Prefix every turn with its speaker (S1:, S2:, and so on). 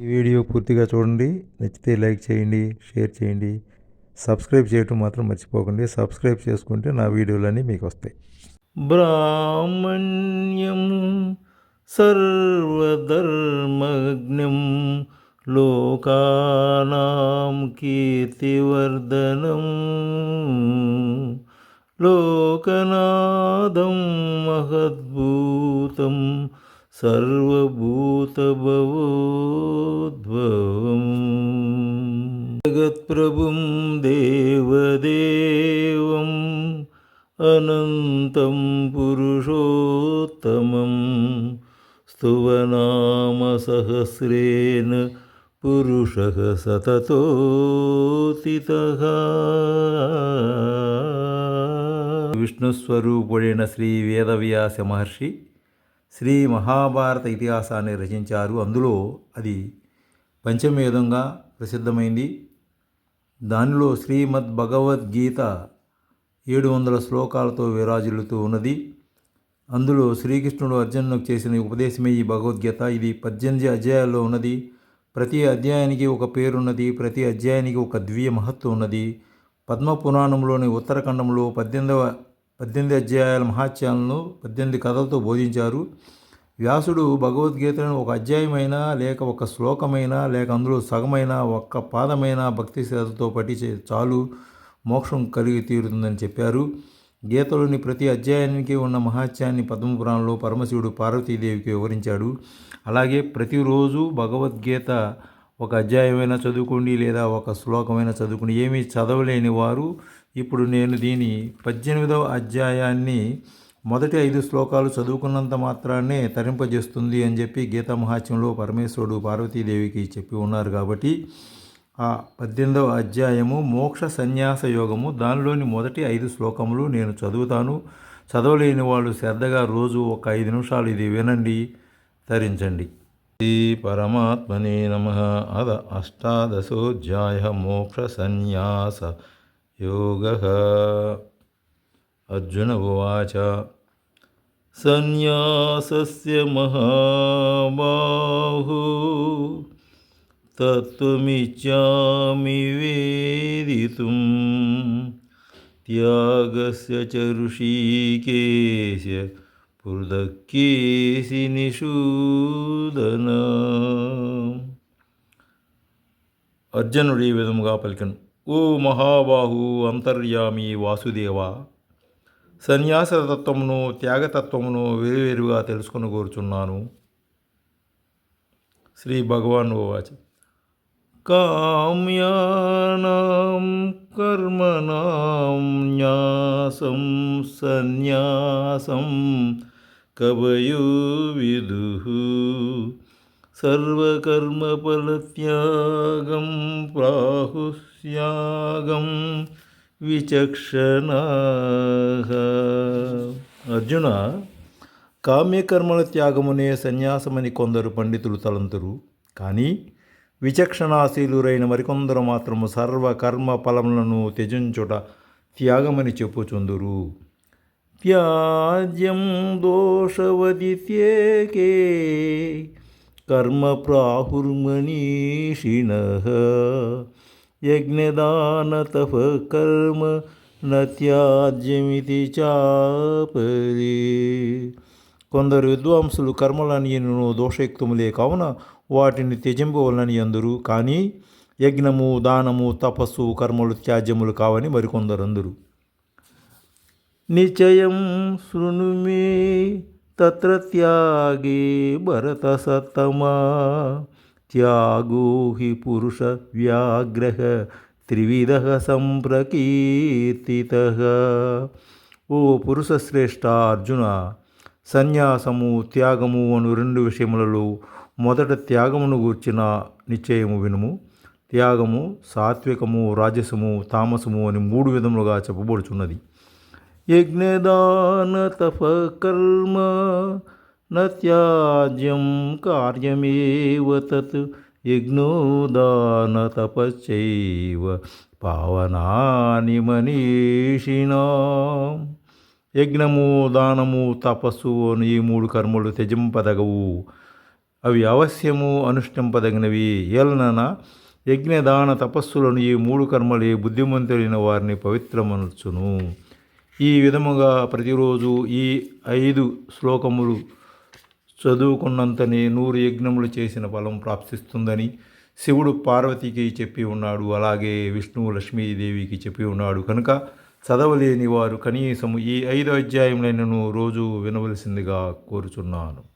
S1: ఈ వీడియో పూర్తిగా చూడండి. నచ్చితే లైక్ చేయండి షేర్ చేయండి. సబ్స్క్రైబ్ చేయటం మాత్రం మర్చిపోకండి. సబ్స్క్రైబ్ చేసుకుంటే నా వీడియోలన్నీ మీకు వస్తాయి. బ్రాహ్మణ్యం సర్వధర్మగ్నం లోకానాం కీర్తివర్ధనం. లోకనాదం మహద్భూతం सर्वभूतभवोद्भवम्। जगत्प्रभुं देवदेवम् अनन्तं पुरुषोत्तमं स्तुवनामसहस्रेण पुरुषः सततोतितः विष्णुस्वरूपेण श्रीवेदव्यासमहर्षि శ్రీ మహాభారత ఇతిహాసాన్ని రచించారు. అందులో అది పంచమేధంగా ప్రసిద్ధమైంది. దానిలో శ్రీమద్ భగవద్గీత ఏడు వందల శ్లోకాలతో విరాజిల్లుతూ ఉన్నది. అందులో శ్రీకృష్ణుడు అర్జునులకు చేసిన ఉపదేశమే ఈ భగవద్గీత. ఇది పద్దెనిమిది అధ్యాయాల్లో ఉన్నది. ప్రతి అధ్యాయానికి ఒక పేరున్నది. ప్రతి అధ్యాయానికి ఒక దివ్య మహత్వం ఉన్నది. పద్మ పురాణంలోని ఉత్తరఖండంలో పద్దెనిమిదవ పద్దెనిమిది అధ్యాయాల మహాత్యాలను పద్దెనిమిది కథలతో బోధించారు. వ్యాసుడు భగవద్గీతను ఒక అధ్యాయమైనా లేక ఒక శ్లోకమైనా లేక అందులో సగమైన ఒక్క పాదమైన భక్తి శ్రద్ధతో పఠించే చాలు మోక్షం కలిగి తీరుతుందని చెప్పారు. గీతలోని ప్రతి అధ్యాయానికి ఉన్న మహాత్యాన్ని పద్మపురాణంలో పరమశివుడు పార్వతీదేవికి వివరించాడు. అలాగే ప్రతిరోజు భగవద్గీత ఒక అధ్యాయమైనా చదువుకోండి లేదా ఒక శ్లోకమైనా చదువుకోండి. ఏమీ చదవలేని వారు ఇప్పుడు నేను దీని పద్దెనిమిదవ అధ్యాయాన్ని మొదటి ఐదు శ్లోకాలు చదువుకున్నంత మాత్రాన్నే తరింపజేస్తుంది అని చెప్పి గీతా మహాత్యంలో పరమేశ్వరుడు పార్వతీదేవికి చెప్పి ఉన్నారు కాబట్టి ఆ పద్దెనిమిదవ అధ్యాయము మోక్ష సన్యాస యోగము. దానిలోని మొదటి ఐదు శ్లోకములు నేను చదువుతాను. చదవలేని వాళ్ళు శ్రద్ధగా రోజు ఒక ఐదు నిమిషాలు ఇది వినండి తరించండి. శ్రీ పరమాత్మనే నమ. అద అష్టాదశోధ్యాయ మోక్ష సన్యాస యోగ అర్జున ఉవాచ సన్యాసస్య మహాబాహు తత్వమిచ్చామి వేదితుం త్యాగస్య చ ఋషికేశ పృథక్కేసి నిషూదన అర్జునుడు ఈ విధముగా పలికను ఓ మహాబాహు అంతర్యామి వాసుదేవ! సన్యాసతత్వమును త్యాగతత్వమును వేరువేరుగా తెలుసుకొని కోరుచున్నాను. శ్రీ భగవాన్ వాచ కామ్యానాం కర్మణాం న్యాసం సన్యాసం కవయో విదుః సర్వకర్మఫలత్యాగం ప్రాహుస్యాగం విచక్షణ అర్జున కామ్యకర్మల త్యాగమునే సన్యాసమని కొందరు పండితులు తలంతురు కానీ విచక్షణాశీలురైన మరికొందరు మాత్రము సర్వకర్మ ఫలములను త్యజించుట త్యాగమని చెప్పుచుందురు త్యాజ్యం దోషవదిత్యేకే కర్మ ప్రాహుర్మనీషిణ. యజ్ఞదానతప కర్మ నత్యాజ్యమితి చాపరి. కొందరు విద్వాంసులు కర్మలని ఎన్నో దోషయుక్తములే కావున వాటిని త్యజింపవలని అందరు. కానీ యజ్ఞము దానము తపస్సు కర్మలు త్యాజ్యములు కావని మరికొందరు అందరు నిశ్చయం శృణుమే తత్ర త్యాగే భరత సత్తమా త్యాగో పురుష వ్యాగ్రహ త్రివిధ సంప్రకీర్తిత. ఓ పురుషశ్రేష్ఠ అర్జున సన్యాసము త్యాగము అను రెండు విషయములలో మొదట త్యాగమును గూర్చిన నిశ్చయము వినుము. త్యాగము సాత్వికము రాజసము తామసము అని మూడు విధములుగా చెప్పబడుచున్నది. యజ్ఞదాన తపకర్మ నత్యాజ్యం కార్యమేవ తత్ యజ్ఞోదాన తపశ్చైవ పావనాని మనీషిణా యజ్ఞము దానము తపస్సు అని ఈ మూడు కర్మలు త్యజింపదగవు అవి అవశ్యము అనుష్ఠింపదగినవి ఏలనన యజ్ఞదాన తపస్సులను ఈ మూడు కర్మలే బుద్ధిమంతులైన వారిని పవిత్రమనుచును. ఈ విధముగా ప్రతిరోజు ఈ ఐదు శ్లోకములు చదువుకున్నంతనే నూరు యజ్ఞములు చేసిన ఫలం ప్రాప్తిస్తుందని శివుడు పార్వతికి చెప్పి ఉన్నాడు. అలాగే విష్ణువు లక్ష్మీదేవికి చెప్పి ఉన్నాడు. కనుక చదవలేని వారు కనీసం ఈ ఐదు అధ్యాయములైనను రోజు వినవలసిందిగా కోరుచున్నాను.